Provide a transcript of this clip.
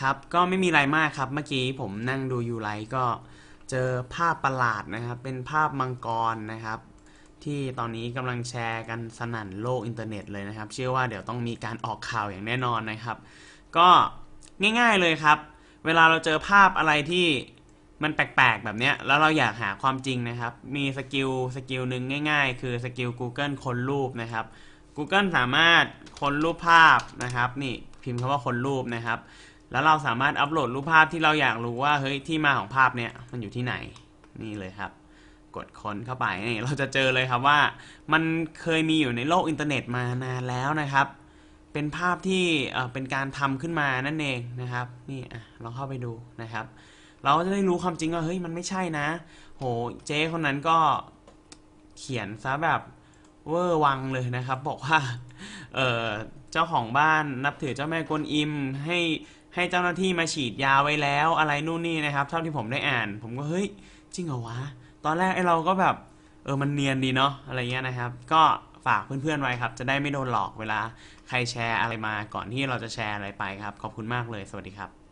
ครับก็ไม่มีอะไรมากครับเมื่อกี้ผมนั่งดูยูไลท์ก็เจอภาพประหลาดนะครับ เป็นภาพมังกรนะครับ ที่ตอนนี้กำลังแชร์กันสนั่นโลกอินเทอร์เน็ตเลยนะครับ เชื่อว่าเดี๋ยวต้องมีการออกข่าวอย่างแน่นอนนะครับ ก็ง่ายๆเลยครับ เวลาเราเจอภาพอะไรที่มันแปลกๆ แบบเนี้ยแล้วเราอยากหาความจริงนะครับ มีสกิลสกิลหนึ่งง่าย ๆ คือสกิล Google ค้นรูปนะครับ Google สามารถค้นรูปภาพนะครับ นี่พิมพ์คำว่าค้นรูปนะครับ แล้วเราสามารถอัปโหลดรูปภาพที่เราอยากรู้ว่าเฮ้ยที่มาของภาพเนี้ยมันอยู่ที่ไหนนี่เลยครับ กดค้นเข้าไปนี่เราจะเจอเลยครับว่า มันเคยมีอยู่ในโลกอินเทอร์เน็ตมานานแล้วนะครับ เป็นภาพที่เออเป็นการทำขึ้นมานั่นเองนะครับนี่อะลองเข้าไปดูนะครับ เราก็จะได้รู้ความจริงว่าเฮ้ยมันไม่ใช่นะ โหเจ๊คนนั้นก็เขียนซะแบบเวอร์วังเลยนะครับ บอกว่าเออเจ้าของบ้านนับถือเจ้าแม่กวนอิมให้ ให้เจ้าหน้าที่มาฉีดยาไว้แล้วอะไรนู่นนี่นะครับเท่าที่ผมได้อ่าน ผมก็เฮ้ยจริงเหรอวะตอนแรกไอ้เราก็แบบเออมันเนียนดีเนาะอะไรเงี้ยนะครับ ก็ฝากเพื่อนๆไว้ครับ จะได้ไม่โดนหลอกเวลาใครแชร์อะไรมาก่อนที่เราจะแชร์อะไรไปครับ ขอบคุณมากเลย สวัสดีครับ